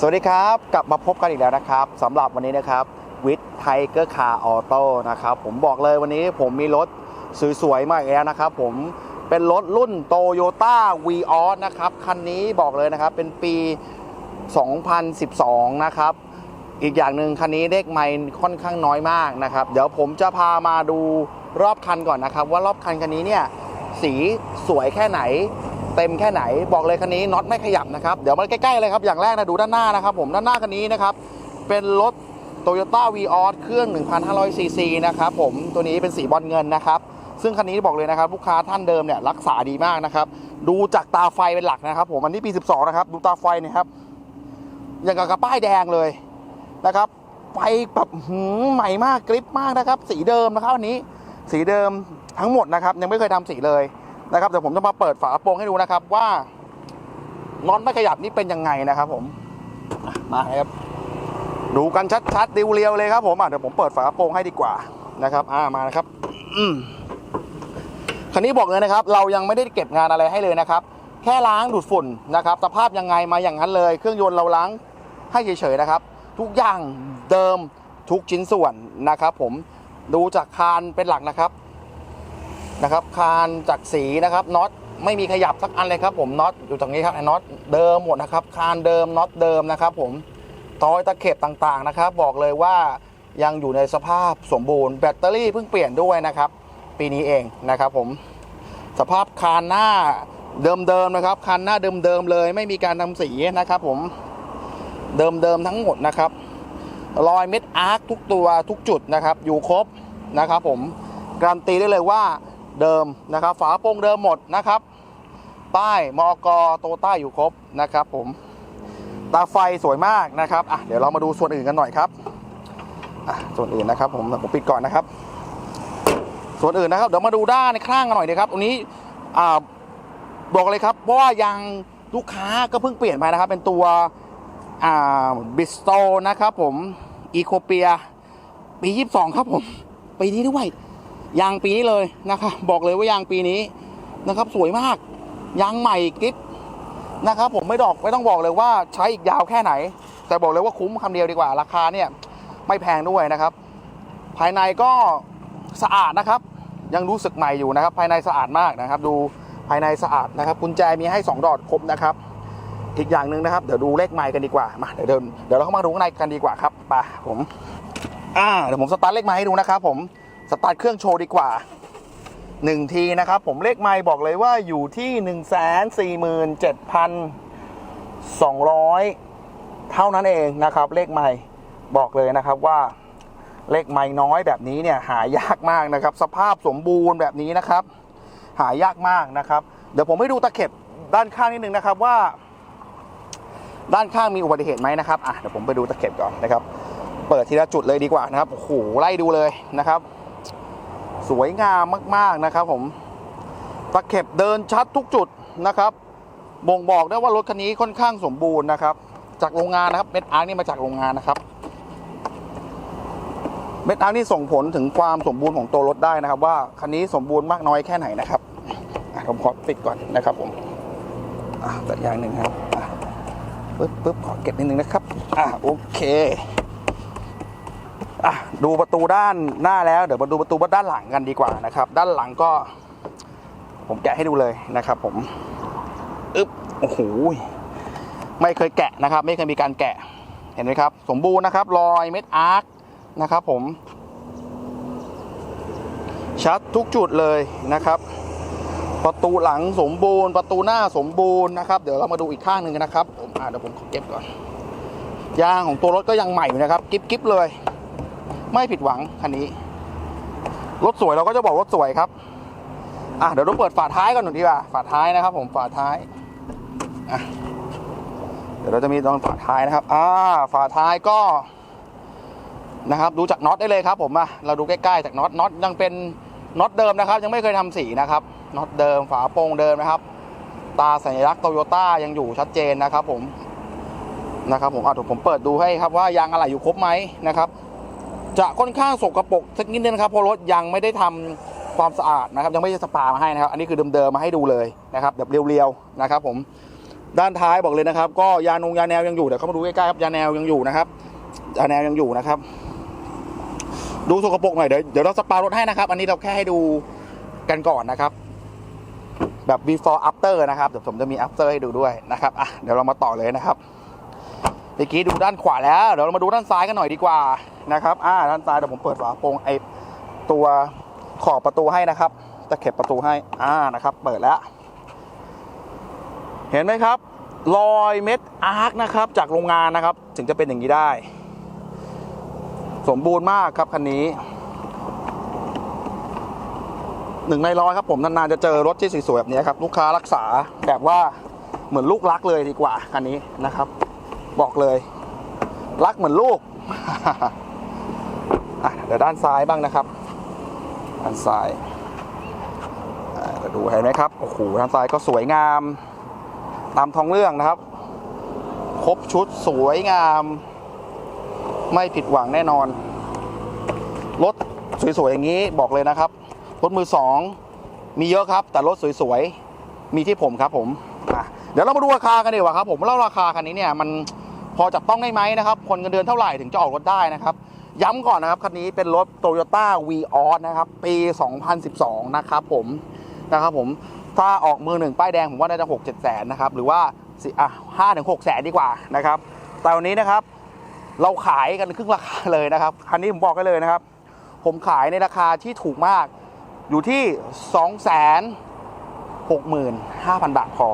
สวัสดีครับ กลับมาพบกันอีกแล้วนะครับสำหรับวันนี้นะครับวิทไทเกอร์คาร์ออโต้นะครับผมบอกเลยวันนี้ผมมีรถสวยๆมาอีกแล้วนะครับผมเป็นรถรุ่น t o y o ต้า v ีออสนะครับคันนี้บอกเลยนะครับเป็นปี 2012 นะครับ อีกอย่างหนึ่งคันนี้เลขไมล์ค่อนข้างน้อยมากนะครับ เดี๋ยวผมจะพามาดูรอบคันก่อนนะครับ ว่ารอบคันคันนี้เนี่ยสีสวยแค่ไหน เต็มแค่ไหนบอกเลยคันนี้น็อตไม่ขยับนะครับเดี๋ยวมาใกล้ๆเลยครับอย่างแรกนะดูด้านหน้านะครับผมด้านหน้าคันนี้นะครับเป็นรถ Toyota v ีออสเครื่อง 1,500 ซีซีนะครับผมตัวนี้เป็นสีบอลเงินนะครับ ซึ่งคันนี้บอกเลยนะครับลูกค้าท่านเดิมเนี่ยรักษาดีมากนะครับ ดูจากตาไฟเป็นหลักนะครับ ผมอันนี้ปี 12 นะครับ ดูตาไฟนี่ยครับอย่างกับกระป้ายแดงเลยนะครับไฟแบบใหม่มากกริปมากนะครับ สีเดิมนะครับอันนี้สีเดิมทั้งหมดนะครับ ยังไม่เคยทำสีเลย นะครับเดี๋ยวผมจะมาเปิดฝากระโปรงให้ดูนะครับว่าน็อตไม่ขยับนี่เป็นยังไงนะครับ ผมมาครับดูกันชัดๆดิวเรียวเลยครับผมอะเดี๋ยวผมเปิดฝากระโปรงให้ดีกว่านะครับอ่ามานะครับอืมคันนี้บอกเลยนะครับ เรายังไม่ได้เก็บงานอะไรให้เลยนะครับ แค่ล้างดูดฝุ่นนะครับสภาพยังไงมาอย่างนั้นเลย เครื่องยนต์เราล้างให้เฉยๆนะครับ ทุกอย่างเดิมทุกชิ้นส่วนนะครับ ผมดูจากคานเป็นหลักนะครับ นะครับคานจากสีนะครับน็อตไม่มีขยับสักอันเลยครับผมน็อตอยู่ตรงนี้ครับไอ้น็อตเดิมหมดนะครับคานเดิมน็อตเดิมนะครับ ผมตอยตะเข็บต่างๆนะครับ บอกเลยว่ายังอยู่ในสภาพสมบูรณ์แบตเตอรี่เพิ่งเปลี่ยนด้วยนะครับ ปีนี้เองนะครับ ผมสภาพคานหน้าเดิมๆนะครับคานหน้าเดิมๆเลย ไม่มีการทำสีนะครับ ผมเดิมๆทั้งหมดนะครับ รอยเม็ดอาร์คทุกตัวทุกจุดนะครับ อยู่ครบนะครับ ผมการันตีได้เลยว่า เดิมนะครับ ฝาโปร่งเดิมหมดนะครับ ป้ายมอกโตต้าอยู่ครบนะครับผมตาไฟสวยมากนะครับอะเดี๋ยวเรามาดูส่วนอื่นกันหน่อยครับอะส่วนอื่นนะครับ ผมผมปิดก่อนนะครับ ส่วนอื่นนะครับเดี๋ยวมาดูด้านในข้างกันหน่อยนะครับตรงนี้อ่าบอกเลยครับเพราะว่ายางลูกค้าก็เพิ่งเปลี่ยนไปนะครับ เป็นตัวอ่าบิสโตนะครับผมอีโคเปียปี 22 ครับผมปีนี้ด้วย ยางปีนี้เลยนะครับบอกเลยว่ายางปีนี้นะครับ สวยมากยางใหม่กิ๊บนะครับ ผมไม่ดอกไม่ต้องบอกเลยว่าใช้อีกยาวแค่ไหน แต่บอกเลยว่าคุ้มคำเดียวดีกว่า ราคาเนี่ยไม่แพงด้วยนะครับ ภายในก็สะอาดนะครับ ยังรู้สึกใหม่อยู่นะครับ ภายในสะอาดมากนะครับ ดูภายในสะอาดนะครับกุญแจมีให้ 2 ดอดครบนะครับอีกอย่างหนึ่งนะครับ เดี๋ยวดูเลขไมล์กันดีกว่ามาเดี๋ยวเดินเดี๋ยวเราเข้ามาดูข้างในกันดีกว่าครับไปผม อ่าเดี๋ยวผมสตาร์ทเลขไมล์ให้ดูนะครับผม สตาร์ทเครื่องโชว์ดีกว่าหนึ่งทีนะครับ ผมเลขไมล์บอกเลยว่าอยู่ที่หนึ่งแสนสี่หมื่นเจ็ดพันสองร้อยเท่านั้นเองนะครับ เลขไมล์บอกเลยนะครับว่าเลขไมล์น้อยแบบนี้เนี่ยหายากมากนะครับ สภาพสมบูรณ์แบบนี้นะครับ หายากมากนะครับ เดี๋ยวผมให้ดูตะเข็บด้านข้างนิดนึงนะครับว่า ด้านข้างมีอุบัติเหตุไหมนะครับอะเดี๋ยวผมไปดูตะเข็บก่อนนะครับ เปิดทีละจุดเลยดีกว่านะครับโอ้โหไล่ดูเลยนะครับ สวยงามมากๆนะครับผมตะเข็บเดินชัดทุกจุดนะครับ บ่งบอกได้ว่ารถคันนี้ค่อนข้างสมบูรณ์นะครับ จากโรงงานนะครับเม็ดอาร์นี่มาจากโรงงานนะครับ เม็ดอาร์นี่ส่งผลถึงความสมบูรณ์ของตัวรถได้นะครับ ว่าคันนี้สมบูรณ์มากน้อยแค่ไหนนะครับผมขอปิดก่อนนะครับผมอะตัดอย่างหนึ่งครับปึ๊บปึ๊บขอเก็บนิดนึงนะครับ อะโอเค อะดูประตูด้านหน้าแล้วเดี๋ยวมาดูประตูด้านหลังกันดีกว่านะครับ ด้านหลังก็ ผมแกะให้ดูเลยนะครับ ผมอึ๊บโอ้โหไม่เคยแกะนะครับ ไม่เคยมีการแกะ เห็นไหมครับ สมบูรณ์นะครับรอยเม็ดอาร์คนะครับ ผม ชัดทุกจุดเลยนะครับ ประตูหลังสมบูรณ์ ประตูหน้าสมบูรณ์นะครับ เดี๋ยวเรามาดูอีกข้างหนึ่งนะครับผมอ่าเดี๋ยวผมขอเก็บก่อนยางของตัวรถก็ยังใหม่อยู่นะครับ กิ๊บกิ๊บเลย ไม่ผิดหวังคันนี้ รถสวยเราก็จะบอกรถสวยครับ อะเดี๋ยวเราเปิดฝาท้ายก่อนหน่อยดีกว่าฝาท้ายนะครับ ผมฝาท้ายอะเดี๋ยวเราจะมีตรงฝาท้ายนะครับอ่าฝาท้ายก็นะครับ ดูจากน็อตได้เลยครับ ผมอะเราดูใกล้ๆจากน็อตน็อตยังเป็นน็อตเดิมนะครับ ยังไม่เคยทำสีนะครับน็อตเดิมฝาโปร่งเดิมนะครับ ตาสัญลักษณ์โตโยต้ายังอยู่ชัดเจนนะครับ ผมนะครับผมอะเดี๋ยวผมเปิดดูให้ครับว่ายางอะไรอยู่ครบไหมนะครับ จะค่อนข้างสกรปรกสักนิดนึงนะครับเพราะรถยังไม่ได้ทำความสะอาดนะครับ ยังไม่ได้สปามาให้นะครับ อันนี้คือเดิมๆมาให้ดูเลยนะครับแบบเรียวๆนะครับ ผมด้านท้ายบอกเลยนะครับ ก็ยานงยาแนวยังอยู่เดี๋ยวเข้ามาดูใกล้ๆครับยาแนวยังอยู่นะครับยาแนวยังอยู่นะครับ ดูสกปรกหน่อยเดี๋ยวเดี๋ยวเราสปารถให้นะครับ อันนี้เราแค่ให้ดูกันก่อนนะครับ แบบ before after นะครับเดี๋ยวผมจะมี after ให้ดูด้วยนะครับอะเดี๋ยวเรามาต่อเลยนะครับ เมื่อกี้ดูด้านขวาแล้วเดี๋ยวเรามาดูด้านซ้ายกันหน่อยดีกว่านะครับอ่าด้านซ้ายเดี๋ยวผมเปิดฝาโปรงไอตัวขอบประตูให้นะครับตะเข็บประตูให้อ่านะครับ เปิดแล้ว เห็นไหมครับรอยเม็ดอาร์คนะครับ จากโรงงานนะครับ ถึงจะเป็นอย่างนี้ได้ สมบูรณ์มากครับคันนี้หนึ่งในร้อยครับผมนานๆจะเจอรถที่สวยๆแบบนี้ครับ ลูกค้ารักษาแบบว่าเหมือนลูกรักเลยดีกว่าคันนี้นะครับ บอกเลย รักเหมือนลูกอะเดี๋ยวด้านซ้ายบ้างนะครับ ด้านซ้ายอ่าดูเห็นไหมครับ โอ้โห ด้านซ้ายก็สวยงาม ตามท้องเรื่องนะครับ ครบชุดสวยงาม ไม่ผิดหวังแน่นอน รถสวยๆ อย่างนี้บอกเลยนะครับ รถมือสองมีเยอะครับ แต่รถสวยๆ มีที่ผมครับผมอะเดี๋ยวเรามาดูราคากันดีกว่าครับผมเล่าราคาคันนี้เนี่ยมัน พอจับต้องได้ไหมนะครับ คนเงินเดือนเท่าไหร่ถึงจะออกรถได้นะครับ ย้ำก่อนนะครับคันนี้เป็นรถ Toyota v ีออสนะครับ ปี 2012 นะครับผมนะครับผมถ้าออกมือหนึ่งป้ายแดงผมว่าน่าจะหกเจ็ดแสนนะครับ หรือว่าสิอะห้าถึงหกแสนดีกว่านะครับแต่วันนี้นะครับ เราขายกันครึ่งราคาเลยนะครับคันนี้ผมบอกกันเลยนะครับ ผมขายในราคาที่ถูกมากอยู่ที่2องแสนหกหมื่นห้าพันบาทพอ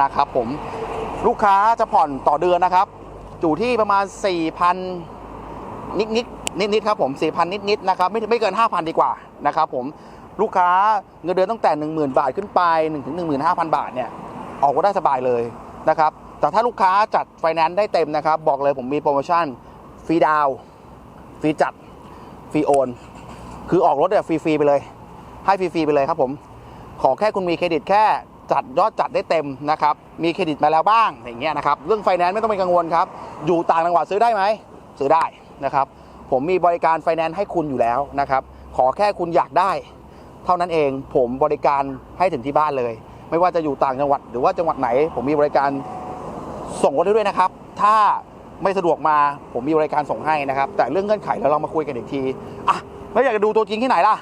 นะครับผมลูกค้าจะผ่อนต่อเดือนนะครับ อยู่ที่ประมาณ 4,000 นิดนิดนิดนิดๆครับผม4,000 นิดนิดๆนะครับไม่ไม่เกิน 5,000 ดีกว่านะครับผมลูกค้าเงินเดือนตั้งแต่ 10,000 บาทขึ้นไป1ถึง15,000 บาทเนี่ยออกก็ได้สบายเลยนะครับแต่ถ้าลูกค้าจัดไฟแนนซ์ได้เต็มนะครับ บอกเลยผมมีโปรโมชั่นฟรีดาวฟรีจัดฟรีโอนคือออกรถเนี่ยฟรีๆไปเลย ให้ฟรีๆไปเลยครับผม ขอแค่คุณมีเครดิตแค่ จัดยอดจัดได้เต็มนะครับมีเครดิตมาแล้วบ้างอย่างเงี้ยนะครับเรื่องไฟแนนซ์ไม่ต้องเป็นกังวลครับอยู่ต่างจังหวัดซื้อได้ไหมซื้อได้นะครับผมมีบริการไฟแนนซ์ให้คุณอยู่แล้วนะครับขอแค่คุณอยากได้ เท่านั้นเองผมบริการให้ถึงที่บ้านเลย ไม่ว่าจะอยู่ต่างจังหวัดหรือว่าจังหวัดไหน ผมมีบริการส่งรถให้ด้วยนะครับ ถ้าไม่สะดวกมาผมมีบริการส่งให้นะครับ แต่เรื่องเงื่อนไขแล้วเรามาคุยกันอีกทีอะแล้วอยากจะดูตัวจริงที่ไหนล่ะ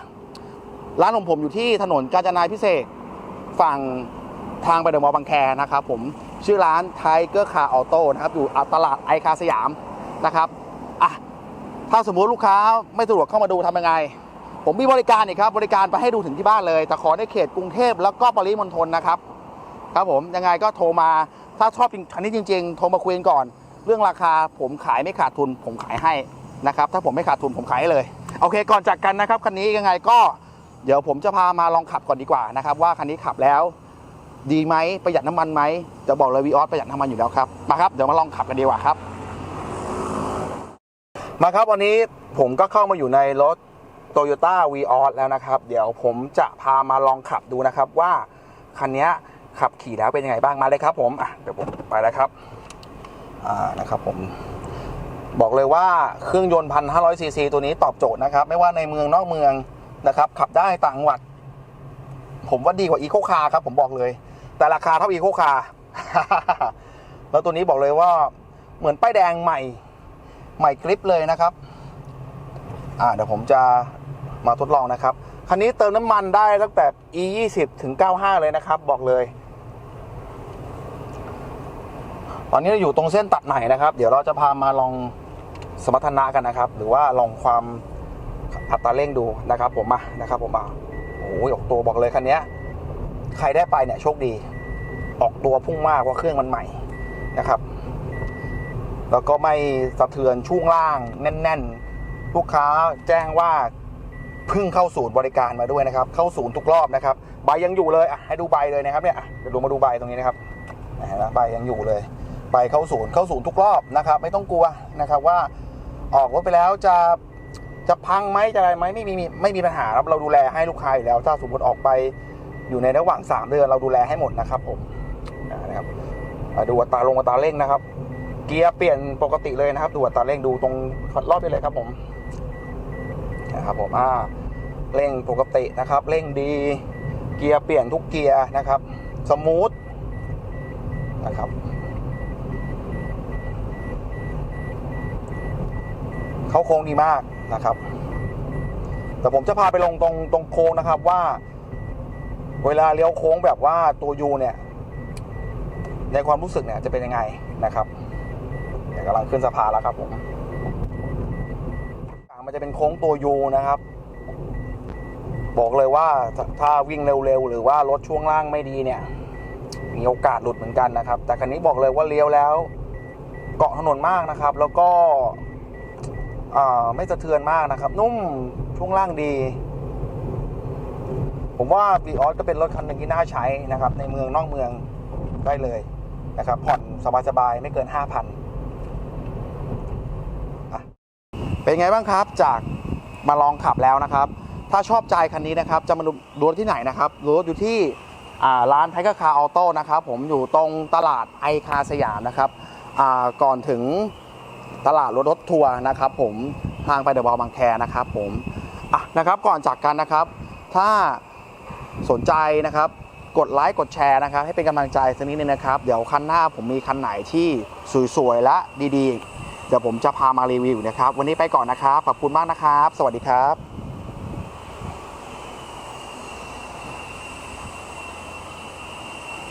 ร้านของผมอยู่ที่ถนนกาญจนาพิเศษ ฝั่ง ทางไปเดอะมอลล์บางแคนะครับผมชื่อร้านไทเกอร์คาร์ออโต้นะครับอยู่ตลาดไอคาสยามนะครับอะถ้าสมมุติลูกค้าไม่สะดวกเข้ามาดูทำยังไง ผมมีบริการอีกครับบริการไปให้ดูถึงที่บ้านเลยแต่ขอในเขตกรุงเทพแล้วก็ปริมณฑลนะครับครับผมยังไงก็โทรมาถ้าชอบจริงอันนี้จริง ๆ โทรมาคุยกันก่อน เรื่องราคาผมขายไม่ขาดทุน ผมขายให้นะครับถ้าผมไม่ขาดทุนผมขายให้เลย โอเคก่อนจากกันนะครับคันนี้ยังไงก็เดี๋ยวผมจะพามาลองขับก่อนดีกว่านะครับว่าคันนี้ขับแล้ว ดีไหมประหยัดน้ำมันไหมจะบอกเลยวีออสประหยัดน้ำมันอยู่แล้วครับมาครับเดี๋ยวมาลองขับกันดีกว่าครับ มาครับวันนี้ผมก็เข้ามาอยู่ในรถ Toyota v ีออสแล้วนะครับ เดี๋ยวผมจะพามาลองขับดูนะครับว่าคันนี้ขับขี่แล้วเป็นยังไงบ้างมาเลยครับ ผมอะเดี๋ยวผมไปแล้วครับอ่านะครับผมบอกเลยว่าเครื่องยนต์พันห้าร้อยซีซีตัวนี้ตอบโจทย์นะครับ ไม่ว่าในเมืองนอกเมืองนะครับ ขับได้ต่างจังหวัด ผมว่าดีกว่าอีโคคาร์ครับ ผมบอกเลย แต่ราคาเท่าอีโคคาแล้วตัวนี้บอกเลยว่าเหมือนป้ายแดงใหม่ใหม่กริปเลยนะครับอ่าเดี๋ยวผมจะมาทดลองนะครับ คันนี้เติมน้ำมันได้ตั้งแต่ e 2 0ถึง 95 เลยนะครับ บอกเลย ตอนนี้เราอยู่ตรงเส้นตัดใหม่นะครับ เดี๋ยวเราจะพามาลองสมรรถนะกันนะครับ หรือว่าลองความอัตราเร่งดูนะครับ ผมมานะครับ ผมมาโอ้ยออกตัวบอกเลยคันนี้ ใครได้ไปเนี่ยโชคดี ออกตัวพุ่งมากเพราะเครื่องมันใหม่นะครับ แล้วก็ไม่สะเทือนช่วงล่างแน่น ๆ ลูกค้าแจ้งว่าเพิ่งเข้าศูนย์บริการมาด้วยนะครับ เข้าศูนย์ทุกรอบนะครับ ใบยังอยู่เลยอะให้ดูใบเลยนะครับเนี่ยเดี๋ยวดูมาดูใบตรงนี้นะครับใบยังอยู่เลย ใบเข้าศูนย์เข้าศูนย์ทุกรอบนะครับ ไม่ต้องกลัวนะครับว่าออกรถไปแล้วจะจะพังไหมจะอะไรไหมไม่มีไม่มีปัญหาครับเราดูแลให้ลูกค้าอยู่แล้ว ถ้าสมมติออกไป อยู่ในระหว่าง 3 เดือนเราดูแลให้หมดนะครับผมนะครับดูอัตราลงอัตราเร่งนะครับ เกียร์เปลี่ยนปกติเลยนะครับ ดูอัตราเร่งดูตรงรอบไปเลยครับผมนะครับผมอ่าเร่งปกตินะครับเร่งดีเกียร์เปลี่ยนทุกเกียร์นะครับ สมูทนะครับเขาโค้งดีมากนะครับ แต่ผมจะพาไปลงตรงตรงโค้งนะครับว่า เวลาเลี้ยวโค้งแบบว่าตัวยูเนี่ย ในความรู้สึกเนี่ยจะเป็นยังไงนะครับเดี๋ยวกำลังขึ้นสะพานแล้วครับผมมันจะเป็นโค้งตัวยูนะครับ บอกเลยว่าถ้าวิ่งเร็วๆหรือว่ารถช่วงล่างไม่ดีเนี่ย มีโอกาสหลุดเหมือนกันนะครับ แต่คันนี้บอกเลยว่าเลี้ยวแล้ว เกาะถนนมากนะครับ แล้วก็ไม่สะเทือนมากนะครับ นุ่มช่วงล่างดี ผมว่าวีออสก็เป็นรถคันหนึ่งที่น่าใช้นะครับ ในเมืองนอกเมืองได้เลยนะครับ ผ่อนสบายๆ ไม่เกิน 5,000 เป็นไงบ้างครับจากมาลองขับแล้วนะครับ ถ้าชอบใจคันนี้นะครับ จะมาดูรถที่ไหนนะครับดูรถอยู่ที่ร้านไทเกอร์คาร์ออโต้นะครับ ผมอยู่ตรงตลาดไอคาสยามนะครับก่อนถึงตลาดรถรถทัวร์นะครับผมทางไปเดอะบอลบางแคนะครับผมอะนะครับก่อนจากกันนะครับ ถ้า สนใจนะครับ กดไลค์กดแชร์นะครับ ให้เป็นกำลังใจสักนิดนึงนะครับ เดี๋ยวคันหน้าผมมีคันไหนที่สวยๆและดีๆ เดี๋ยวผมจะพามารีวิวนะครับ วันนี้ไปก่อนนะครับ ขอบคุณมากนะครับ สวัสดีครับ